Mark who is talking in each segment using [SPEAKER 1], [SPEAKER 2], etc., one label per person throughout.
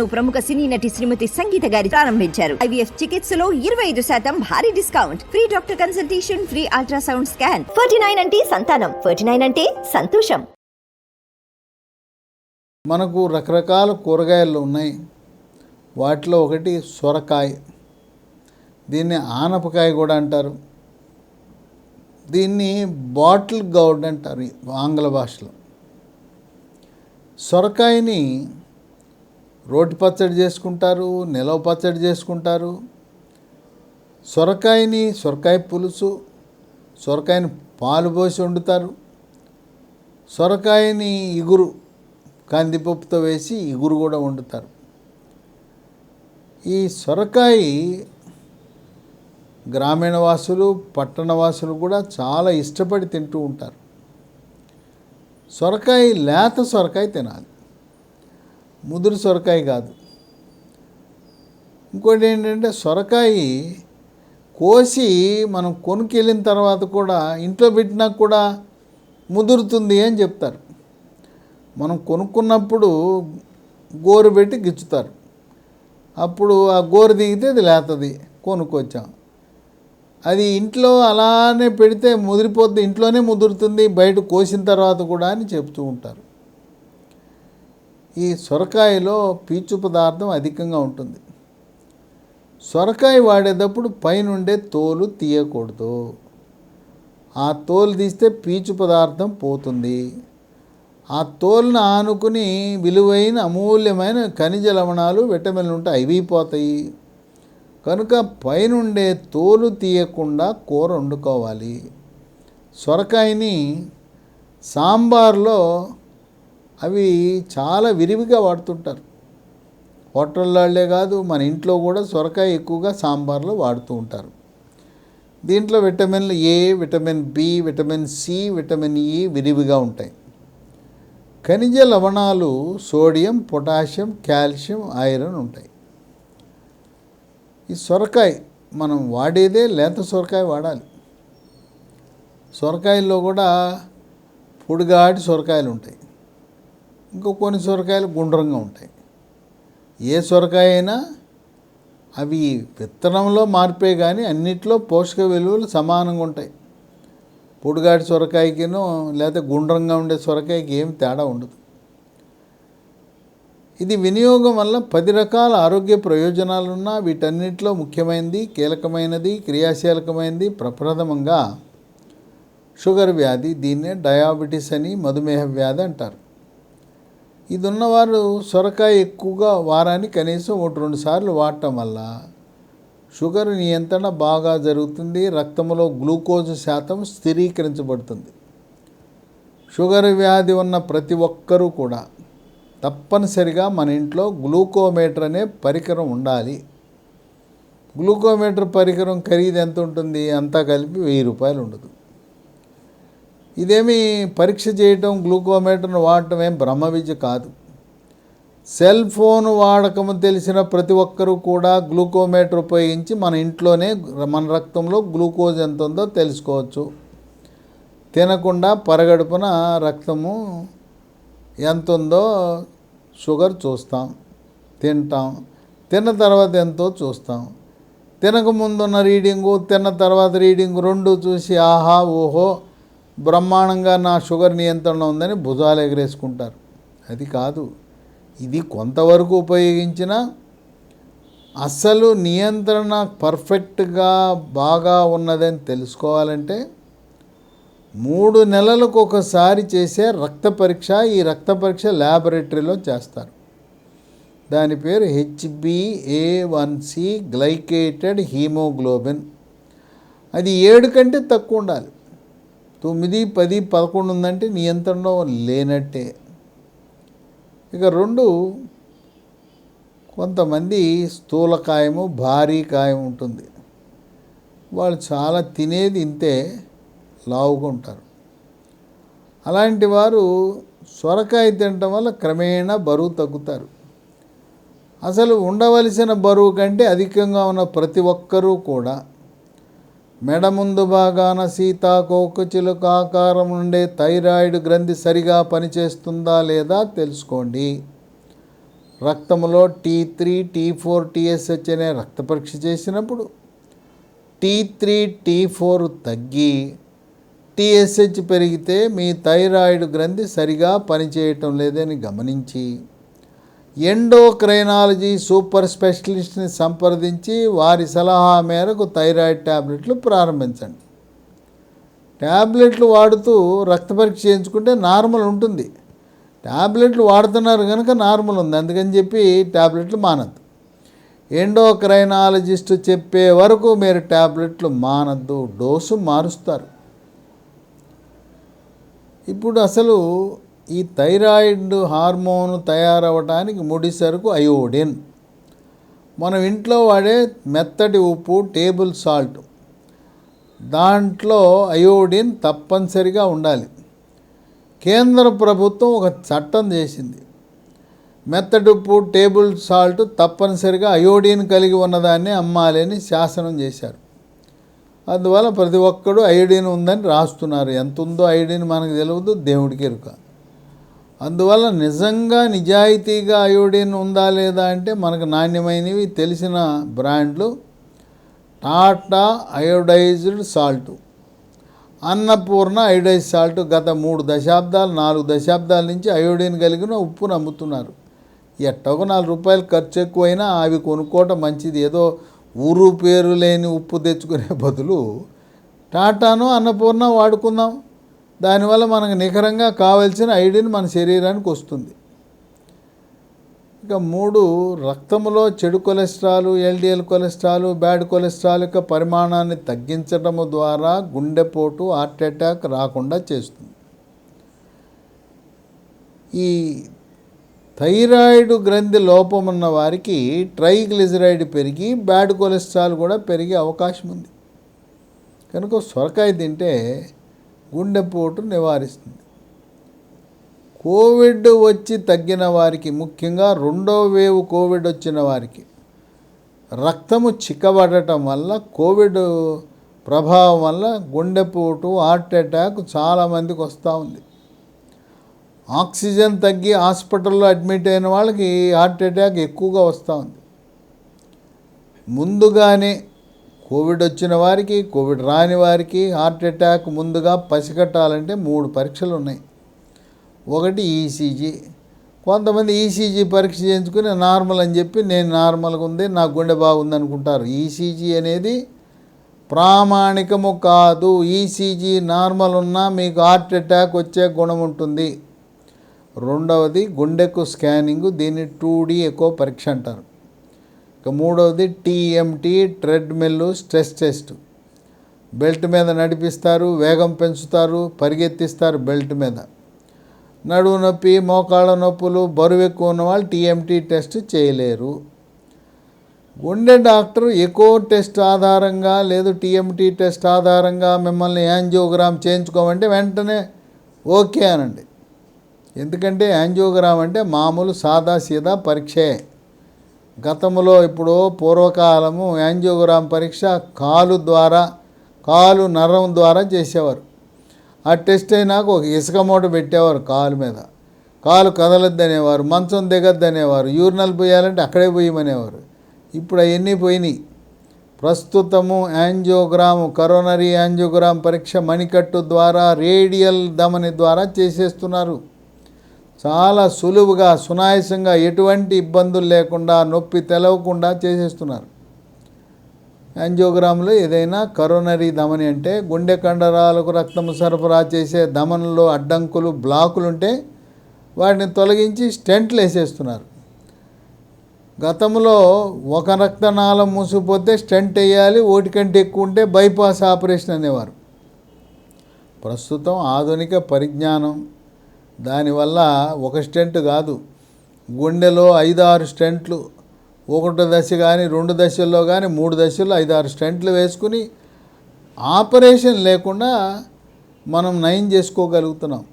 [SPEAKER 1] ప్రముఖ సినీ నటి శ్రీమతి సంగీత గారి ప్రారంభించారు. ఐవీఎఫ్ చికిత్సలో ఇరవై ఐదు శాతం భారీ discount. Free doctor consultation free ultrasound scan. Forty nine అంటే సంతానం. ఫార్టీ నైన్ అంటే సంతోషం.
[SPEAKER 2] మనకు రకరకాల కూరగాయలు ఉన్నాయి. వాటిలో ఒకటి సొరకాయ. దీన్ని ఆనపకాయ కూడా అంటారు. దీన్ని బాటిల్ గౌడ్ అంటారు ఆంగ్ల భాషలో. సొరకాయని రోటి పచ్చడి చేసుకుంటారు నిలవ పచ్చడి చేసుకుంటారు. సొరకాయని సొరకాయ పులుసు సొరకాయని పాలు పోసి వండుతారు. సొరకాయని ఇగురు కందిపప్పుతో వేసి ఇగురు కూడా వండుతారు. ఈ సొరకాయ గ్రామీణ వాసులు పట్టణ వాసులు కూడా చాలా ఇష్టపడి తింటూ ఉంటారు. సొరకాయ లేత సొరకాయ తినాలి. ముదురు సొరకాయ కాదు. ఇంకోటి ఏంటంటే సొరకాయ కోసి మనం కొనుకెళ్ళిన తర్వాత కూడా ఇంట్లో పెట్టినా కూడా ముదురుతుంది అని చెప్తారు. మనం కొనుక్కున్నప్పుడు గోరు పెట్టి గిచ్చుతారు. అప్పుడు ఆ గోరు దిగితే అది లేతది కొనుక్కొచ్చాం. అది ఇంట్లో అలానే పెడితే ముదిరిపోద్ది ఇంట్లోనే ముదురుతుంది బయట కోసిన తర్వాత కూడా అని చెప్తూ ఉంటారు. ఈ సొరకాయలో పీచు పదార్థం అధికంగా ఉంటుంది. సొరకాయ వాడేటప్పుడు పైనుండే తోలు తీయకూడదు. ఆ తోలు తీస్తే పీచు పదార్థం పోతుంది. ఆ తోలును ఆనుకుని విలువైన అమూల్యమైన ఖనిజ లవణాలు విటమిన్లు ఉంటాయి అవి పోతాయి. కనుక పైనుండే తోలు తీయకుండా కూర వండుకోవాలి. సొరకాయని సాంబార్లో అవి చాలా విరివిగా వాడుతుంటారు. హోటళ్ళే కాదు మన ఇంట్లో కూడా సొరకాయ ఎక్కువగా సాంబార్లో వాడుతూ ఉంటారు. దీంట్లో విటమిన్లు A vitamin B vitamin C vitamin E విరివిగా ఉంటాయి. ఖనిజ లవణాలు సోడియం పొటాషియం కాల్షియం ఐరన్ ఉంటాయి. ఈ సొరకాయ మనం వాడేదే లేత సొరకాయ వాడాలి. సొరకాయల్లో కూడా పొడిగాటి సొరకాయలు ఉంటాయి. ఇంకో కొన్ని సొరకాయలు గుండ్రంగా ఉంటాయి. ఏ సొరకాయ అయినా అవి విత్తనంలో మార్పే కానీ అన్నిట్లో పోషక విలువలు సమానంగా ఉంటాయి. పొడిగాటి సొరకాయకినో లేకపోతే గుండ్రంగా ఉండే సొరకాయకి ఏం తేడా ఉండదు. ఇది వినియోగం వల్ల పది రకాల ఆరోగ్య ప్రయోజనాలున్నా వీటన్నిటిలో ముఖ్యమైనది కీలకమైనది క్రియాశీలకమైనది ప్రప్రథమంగా షుగర్ వ్యాధి దీన్నే డయాబెటీస్ అని మధుమేహ వ్యాధి అంటారు. ఇది ఉన్నవారు సొరకాయ ఎక్కువగా వారానికి కనీసం ఒకటి రెండు సార్లు వాడటం వల్ల షుగర్ నియంత్రణ బాగా జరుగుతుంది. రక్తంలో గ్లూకోజ్ శాతం స్థిరీకరించబడుతుంది. షుగర్ వ్యాధి ఉన్న ప్రతి ఒక్కరూ కూడా తప్పనిసరిగా మన ఇంట్లో గ్లూకోమీటర్ అనే పరికరం ఉండాలి. గ్లూకోమీటర్ పరికరం ఖరీదు ఎంత ఉంటుంది? అంతా కలిపి వెయ్యి రూపాయలు ఉండదు. ఇదేమి పరీక్ష చేయటం గ్లూకోమీటర్ను వాడటం ఏం బ్రహ్మ విద్య కాదు. సెల్ ఫోన్ వాడకము తెలిసిన ప్రతి ఒక్కరూ కూడా గ్లూకోమీటర్ ఉపయోగించి మన ఇంట్లోనే మన రక్తంలో గ్లూకోజ్ ఎంత ఉందో తెలుసుకోవచ్చు. తినకుండా పరగడుపున రక్తము ఎంత ఉందో షుగర్ చూస్తాం తింటాం. తిన్న తర్వాత ఎంతో చూస్తాం. తినకముందున్న రీడింగు తిన్న తర్వాత రీడింగు రెండు చూసి ఆహా ఓహో బ్రహ్మాండంగా నా షుగర్ నియంత్రణ ఉందని భుజాలు ఎగరేసుకుంటారు. అది కాదు. ఇది కొంతవరకు ఉపయోగించిన అసలు నియంత్రణ పర్ఫెక్ట్గా బాగా ఉన్నదని తెలుసుకోవాలంటే మూడు నెలలకు ఒకసారి చేసే రక్త పరీక్ష ఈ రక్త పరీక్ష ల్యాబొరేటరీలో చేస్తారు. దాని పేరు HBA one C glycated haemoglobin. అది ఏడు కంటే తక్కువ ఉండాలి. తొమ్మిది పది పదకొండు ఉందంటే నియంత్రణలో లేనట్టే. ఇక రెండు కొంతమంది స్థూలకాయము భారీ కాయం ఉంటుంది. వాళ్ళు చాలా తినేది ఇంతే లావుగా ఉంటారు అలాంటి వారు సొరకాయ తినటం వల్ల క్రమేణా బరువు తగ్గుతారు. అసలు ఉండవలసిన బరువు కంటే అధికంగా ఉన్న ప్రతి ఒక్కరూ కూడా మెడ ముందు భాగాన సీతాకోక చిలుక ఆకారం ఉండే థైరాయిడ్ గ్రంథి సరిగా పనిచేస్తుందా లేదా తెలుసుకోండి. రక్తంలో T three T four TSH అనే రక్త పరీక్ష చేసినప్పుడు టీ త్రీ టీ ఫోర్ తగ్గి టీఎస్హెచ్ పెరిగితే మీ థైరాయిడ్ గ్రంథి సరిగా పనిచేయటం లేదని గమనించి ఎండోక్రైనాలజీ సూపర్ స్పెషలిస్ట్ని సంప్రదించి వారి సలహా మేరకు థైరాయిడ్ ట్యాబ్లెట్లు ప్రారంభించండి. ట్యాబ్లెట్లు వాడుతూ రక్త పరీక్ష చేయించుకుంటే నార్మల్ ఉంటుంది. ట్యాబ్లెట్లు వాడుతున్నారు కనుక నార్మల్ ఉంది. అందుకని చెప్పి ట్యాబ్లెట్లు మానద్దు. ఎండోక్రైనాలజిస్ట్ చెప్పే వరకు మీరు ట్యాబ్లెట్లు మానద్దు. డోసు మారుస్తారు. ఇప్పుడు అసలు ఈ థైరాయిడ్ హార్మోన్ తయారవడానికి ముడి సరుకు అయోడిన్. మనం ఇంట్లో వాడే మెత్తటి ఉప్పు టేబుల్ సాల్ట్. దాంట్లో అయోడిన్ తప్పనిసరిగా ఉండాలి. కేంద్ర ప్రభుత్వం ఒక చట్టం చేసింది. మెత్తటి ఉప్పు టేబుల్ సాల్ట్ తప్పనిసరిగా అయోడిన్ కలిగి ఉన్నదాన్ని అమ్మాలి అని శాసనం చేశారు. అందువల్ల ప్రతి ఒక్కడు అయోడిన్ ఉందని రాస్తున్నారు. ఎంత ఉందో అయోడిన్ మనకు తెలియదు దేవుడికి ఎరుక అందువల్ల నిజంగా నిజాయితీగా అయోడిన్ ఉందా లేదా అంటే మనకు నాణ్యమైనవి తెలిసిన బ్రాండ్లు Tata iodised salt. Annapurna iodise salt గత మూడు దశాబ్దాలు నాలుగు దశాబ్దాల నుంచి అయోడిన్ కలిగిన ఉప్పును అమ్ముతున్నారు. ఎట్టగో నాలుగు రూపాయలు ఖర్చు ఎక్కువైనా అవి కొనుక్కోవటం మంచిది. ఏదో ఊరు పేరు లేని ఉప్పు తెచ్చుకునే బదులు టాటాను అన్నపూర్ణ వాడుకుందాం. దానివల్ల మనకు నికరంగా కావలసిన ఐడిన్ మన శరీరానికి వస్తుంది. ఇక మూడు రక్తంలో చెడు cholesterol LDL cholesterol bad cholesterol యొక్క పరిమాణాన్ని తగ్గించడం ద్వారా గుండెపోటు హార్ట్ అటాక్ రాకుండా చేస్తుంది. ఈ థైరాయిడ్ గ్రంథి లోపం ఉన్న వారికి ట్రైగ్లిజరైడ్ పెరిగి బ్యాడ్ కొలెస్ట్రాల్ కూడా పెరిగే అవకాశం ఉంది. కనుక సొరకాయ తింటే గుండెపోటు నివారిస్తుంది. కోవిడ్ వచ్చి తగ్గిన వారికి ముఖ్యంగా రెండో వేవ్ కోవిడ్ వచ్చిన వారికి రక్తము చిక్కబడటం వల్ల కోవిడ్ ప్రభావం వల్ల గుండెపోటు హార్ట్ అటాక్ చాలామందికి వస్తూ ఉంది. ఆక్సిజన్ తగ్గి హాస్పిటల్లో అడ్మిట్ అయిన వాళ్ళకి హార్ట్ అటాక్ ఎక్కువగా వస్తూ ఉంది. ముందుగానే కోవిడ్ వచ్చిన వారికి కోవిడ్ రాని వారికి హార్ట్ అటాక్ ముందుగా పసిగట్టాలంటే మూడు పరీక్షలు ఉన్నాయి. ఒకటి ఈసీజీ. కొంతమంది ఈసీజీ పరీక్ష చేయించుకుని నార్మల్ అని చెప్పి నేను నార్మల్గా ఉంది నా గుండె బాగుంది అనుకుంటారు ఈసీజీ అనేది ప్రామాణికము కాదు. ఈసీజీ నార్మల్ ఉన్నా మీకు హార్ట్ అటాక్ వచ్చే గుణం ఉంటుంది. రెండవది గుండెకు స్కానింగ్ దీన్ని టూ డి ఎక్కువ పరీక్ష అంటారు. ఇక మూడవది TMT treadmill stress test. Belt మీద నడిపిస్తారు వేగం పెంచుతారు పరిగెత్తిస్తారు బెల్ట్ మీద. నడువు నొప్పి మోకాళ్ళ నొప్పులు బరువు ఎక్కువ ఉన్న వాళ్ళు టీఎంటీ టెస్ట్ చేయలేరు. గుండె డాక్టర్ ఎకో టెస్ట్ ఆధారంగా లేదు టీఎంటీ టెస్ట్ ఆధారంగా మిమ్మల్ని యాంజియోగ్రామ్ చేయించుకోమంటే వెంటనే ఓకే అనండి. ఎందుకంటే యాంజియోగ్రామ్ అంటే మామూలు సాదా సీదా పరీక్షే. గతంలో ఇప్పుడు పూర్వకాలము యాంజియోగ్రామ్ పరీక్ష కాలు ద్వారా కాలు నరం ద్వారా చేసేవారు. ఆ టెస్ట్ అయినాక ఒక ఇసుక మూట పెట్టేవారు కాలు మీద. కాలు కదలద్దనేవారు మంచం దిగద్దనేవారు యూరినల్ పోయాలంటే అక్కడే పోయమనేవారు. ఇప్పుడు అవన్నీ పోయినాయి. ప్రస్తుతము యాంజియోగ్రామ్ కరోనరీ యాంజియోగ్రామ్ పరీక్ష మణికట్టు ద్వారా రేడియల్ ధమని ద్వారా చేసేస్తున్నారు. చాలా సులువుగా సునాయాసంగా ఎటువంటి ఇబ్బందులు లేకుండా నొప్పి తెలవకుండా చేసేస్తున్నారు. యాంజియోగ్రామ్లో ఏదైనా కరోనరీ ధమని అంటే గుండె కండరాలకు రక్తం సరఫరా చేసే ధమనులో అడ్డంకులు బ్లాకులు ఉంటే వాటిని తొలగించి స్టెంట్లు వేసేస్తున్నారు. గతంలో ఒక రక్తనాళం మూసిపోతే స్టెంట్ వేయాలి ఓటికంటే ఎక్కువ ఉంటే బైపాస్ ఆపరేషన్ అనేవారు. ప్రస్తుతం ఆధునిక పరిజ్ఞానం దానివల్ల ఒక స్టెంట్ కాదు. గుండెలో ఐదారు స్టెంట్లు ఒకటో దశ కానీ రెండు దశల్లో కానీ మూడు దశల్లో ఐదారు స్టెంట్లు వేసుకుని ఆపరేషన్ లేకుండా మనం నయం చేసుకోగలుగుతున్నాం.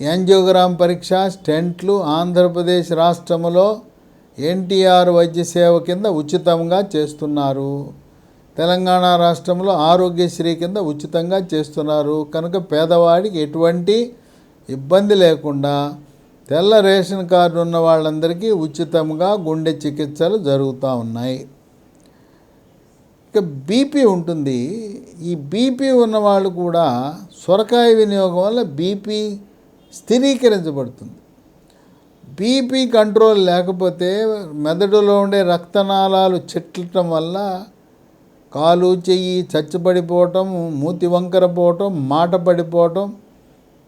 [SPEAKER 2] యాంజియోగ్రామ్ పరీక్ష స్టెంట్లు ఆంధ్రప్రదేశ్ రాష్ట్రంలో ఎన్టీఆర్ వైద్య సేవ కింద ఉచితంగా చేస్తున్నారు. తెలంగాణ రాష్ట్రంలో ఆరోగ్యశ్రీ కింద ఉచితంగా చేస్తున్నారు. కనుక పేదవాడికి ఎటువంటి ఇబ్బంది లేకుండా తెల్ల రేషన్ కార్డు ఉన్న వాళ్ళందరికీ ఉచితంగా గుండె చికిత్సలు జరుగుతూ ఉన్నాయి. ఇక బీపీ ఉంటుంది. ఈ బీపీ ఉన్నవాళ్ళు కూడా సొరకాయ వినియోగం వల్ల బీపీ స్థిరీకరించబడుతుంది. బీపీ కంట్రోల్ లేకపోతే మెదడులో ఉండే రక్తనాళాలు చెట్లటం వల్ల కాలు చెయ్యి చచ్చిపడిపోవటం మూతి వంకర పోవటం మాట పడిపోవటం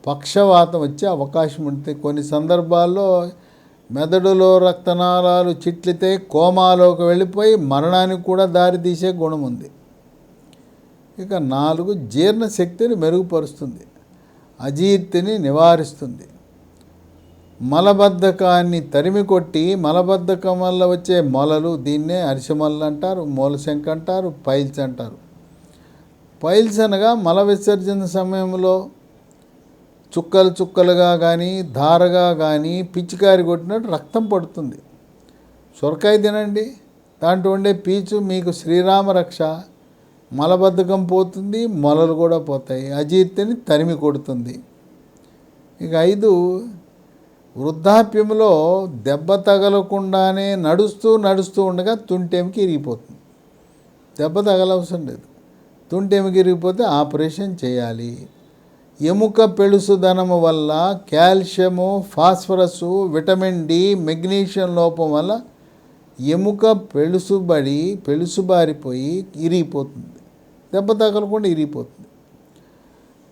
[SPEAKER 2] పక్షవాతం వచ్చే అవకాశం ఉంటుంది కొన్ని సందర్భాల్లో మెదడులో రక్తనాళాలు చిట్లితే కోమాలోకి వెళ్ళిపోయి మరణానికి కూడా దారితీసే గుణం ఉంది. ఇక నాలుగు జీర్ణశక్తిని మెరుగుపరుస్తుంది. అజీర్తిని నివారిస్తుంది. మలబద్ధకాన్ని తరిమి కొట్టి మలబద్ధకం వల్ల వచ్చే మొలలు దీన్నే అరిసెమల్లు అంటారు మూలశంక అంటారు పైల్స్ అంటారు. పైల్స్ అనగా మల విసర్జన సమయంలో చుక్కలు చుక్కలుగా కానీ ధారగా కానీ పిచికారి కొట్టినట్టు రక్తం పడుతుంది. సొరకాయ తినండి. దాంట్లో ఉండే పీచు మీకు శ్రీరామ రక్ష. మలబద్ధకం పోతుంది మొలలు కూడా పోతాయి. అజీర్తిని తరిమి కొడుతుంది. ఇక ఐదు వృద్ధాప్యంలో దెబ్బ తగలకుండానే నడుస్తూ నడుస్తూ ఉండగా తుంటేమికి ఇరిగిపోతుంది. దెబ్బ తగలవసరం లేదు. తుంటేమికి ఇరిగిపోతే ఆపరేషన్ చేయాలి. ఎముక పెళుసుదనము వల్ల calcium phosphorus vitamin D magnesium లోపం వల్ల ఎముక పెళుసుబడి పెళుసుబారిపోయి ఇరిగిపోతుంది. దెబ్బ తగలకుండా ఇరిగిపోతుంది.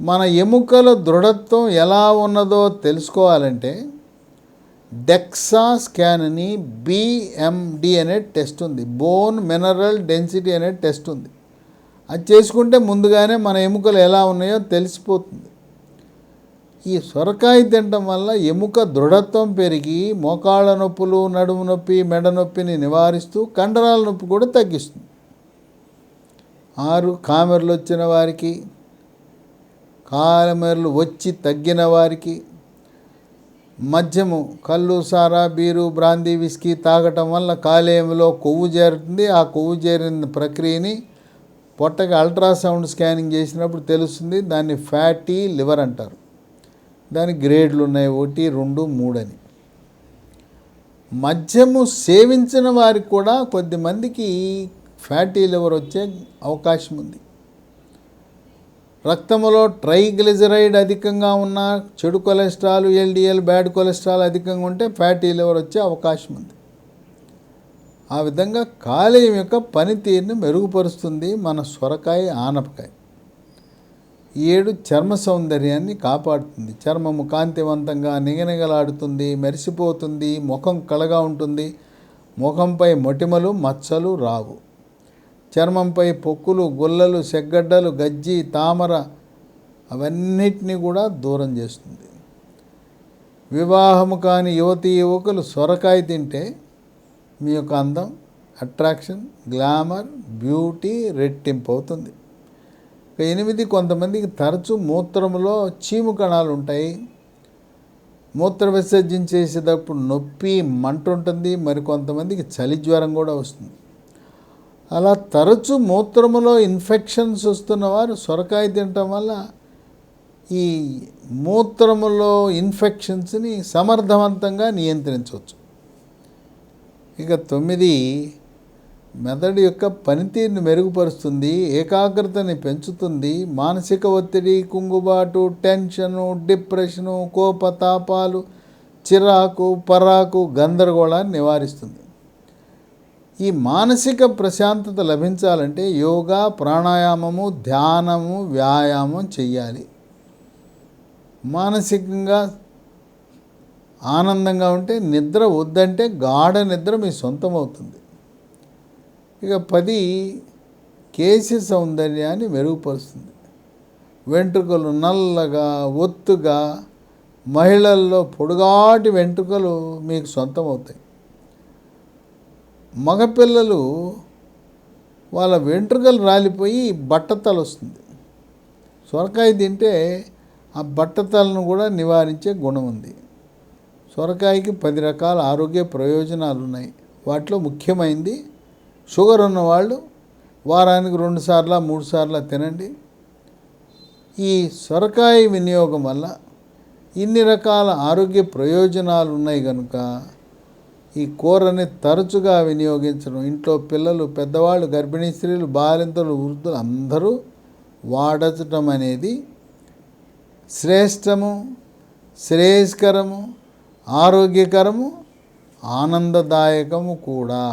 [SPEAKER 2] మన ఎముకల దృఢత్వం ఎలా ఉన్నదో తెలుసుకోవాలంటే డెక్సా స్కాన్ అని బిఎండి అనే టెస్ట్ ఉంది. బోన్ మినరల్ డెన్సిటీ అనే టెస్ట్ ఉంది. అది చేసుకుంటే ముందుగానే మన ఎముకలు ఎలా ఉన్నాయో తెలిసిపోతుంది. ఈ సొరకాయ తినడం వల్ల ఎముక దృఢత్వం పెరిగి మోకాళ్ళ నొప్పులు నడుము నొప్పి మెడ నొప్పిని నివారిస్తూ కండరాల నొప్పి కూడా తగ్గిస్తుంది. ఆరు కామెర్లు వచ్చిన వారికి కామెర్లు వచ్చి తగ్గిన వారికి మద్యము కళ్ళు సారా బీరు బ్రాందీ విస్కీ తాగటం వల్ల కాలేయంలో కొవ్వు చేరుతుంది. ఆ కొవ్వు చేరిన ప్రక్రియని పొట్టకి అల్ట్రాసౌండ్ స్కానింగ్ చేసినప్పుడు తెలుస్తుంది. దాన్ని ఫ్యాటీ లివర్ అంటారు. దాని గ్రేడ్లు ఉన్నాయి ఒకటి రెండు మూడు అని మద్యము సేవించిన వారికి కూడా కొద్దిమందికి ఫ్యాటీ లివర్ వచ్చే అవకాశం ఉంది. రక్తంలో ట్రైగ్లిజరైడ్ అధికంగా ఉన్న చెడు కొలెస్ట్రాల్ ఎల్డిఎల్ బ్యాడ్ కొలెస్ట్రాల్ అధికంగా ఉంటే ఫ్యాటీ లివర్ వచ్చే అవకాశం ఉంది. ఆ విధంగా కాలేయం యొక్క పనితీరుని మెరుగుపరుస్తుంది మన సొరకాయ ఆనపకాయ. ఏడు చర్మ సౌందర్యాన్ని కాపాడుతుంది. చర్మము కాంతివంతంగా నిగనిగలాడుతుంది మెరిసిపోతుంది ముఖం కళగా ఉంటుంది. ముఖంపై మొటిమలు మచ్చలు రావు. చర్మంపై పొక్కులు గుల్లలు సెగ్గడ్డలు గజ్జి తామర అవన్నిటినీ కూడా దూరం చేస్తుంది. వివాహము కాని యువతీ యువకులు సొరకాయ తింటే మీ యొక్క అందం అట్రాక్షన్ గ్లామర్ బ్యూటీ రెట్టింపు అవుతుంది ఎనిమిది కొంతమందికి తరచు మూత్రములో చీము కణాలు ఉంటాయి. మూత్ర విసర్జన చేసేటప్పుడు నొప్పి మంట ఉంటుంది మరి కొంతమందికి చలి జ్వరం కూడా వస్తుంది. అలా తరచు మూత్రములో ఇన్ఫెక్షన్స్ వస్తున్న వారు సొరకాయ తినటం వల్ల ఈ మూత్రములో ఇన్ఫెక్షన్స్ని సమర్థవంతంగా నియంత్రించవచ్చు. ఇక తొమ్మిది మెదడు యొక్క పనితీరుని మెరుగుపరుస్తుంది ఏకాగ్రతని పెంచుతుంది మానసిక ఒత్తిడి కుంగుబాటు టెన్షను డిప్రెషను కోపతాపాలు చిరాకు పరాకు గందరగోళాన్ని నివారిస్తుంది. ఈ మానసిక ప్రశాంతత లభించాలంటే యోగా ప్రాణాయామము ధ్యానము వ్యాయామం చెయ్యాలి. మానసికంగా ఆనందంగా ఉంటే నిద్ర వద్దంటే గాఢ నిద్ర మీ సొంతం అవుతుంది ఇక పది కేశ సౌందర్యాన్ని మెరుగుపరుస్తుంది. వెంట్రుకలు నల్లగా ఒత్తుగా మహిళల్లో పొడుగాటి వెంట్రుకలు మీకు సొంతం అవుతాయి మగపిల్లలు వాళ్ళ వెంట్రుకలు రాలిపోయి బట్టతల వస్తుంది. సొరకాయ తింటే ఆ బట్టతలను కూడా నివారించే గుణం ఉంది. సొరకాయకి పది రకాల ఆరోగ్య ప్రయోజనాలు ఉన్నాయి వాటిలో ముఖ్యమైనది షుగర్ ఉన్నవాళ్ళు వారానికి రెండు సార్లు మూడు సార్లు తినండి. ఈ సొరకాయ వినియోగం వల్ల ఇన్ని రకాల ఆరోగ్య ప్రయోజనాలు ఉన్నాయి కనుక ఈ కూరని తరచుగా వినియోగించడం ఇంట్లో పిల్లలు పెద్దవాళ్ళు గర్భిణీ స్త్రీలు బాలింతలు వృద్ధులు అందరూ వాడటం అనేది శ్రేష్టము శ్రేయస్కరము ఆరోగ్యకరము ఆనందదాయకము కూడా.